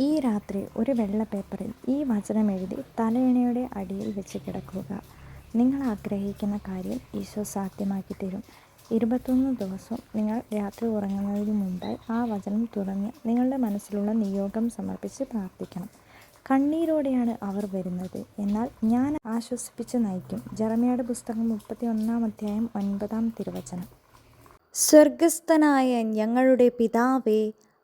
ഈ രാത്രി ഒരു വെള്ള പേപ്പറിൽ ഈ വചനം എഴുതി തലയിണയുടെ അടിയിൽ വെച്ച് കിടക്കുക. നിങ്ങൾ ആഗ്രഹിക്കുന്ന കാര്യം ഈശോ സാധ്യമാക്കി തരും. ഇരുപത്തൊന്ന് ദിവസം നിങ്ങൾ രാത്രി ഉറങ്ങുന്നതിന് മുമ്പായി ആ വചനം തുറന്ന് നിങ്ങളുടെ മനസ്സിലുള്ള നിയോഗം സമർപ്പിച്ച് പ്രാർത്ഥിക്കണം. കണ്ണീരോടെയാണ് അവർ വരുന്നത്. എന്നാൽ ഞാൻ ആശ്വസിപ്പിച്ച് നയിക്കും. ജെറമിയായുടെ പുസ്തകം മുപ്പത്തി ഒന്നാം അധ്യായം ഒൻപതാം തിരുവചനം. സ്വർഗസ്ഥനായ ഞങ്ങളുടെ പിതാവേ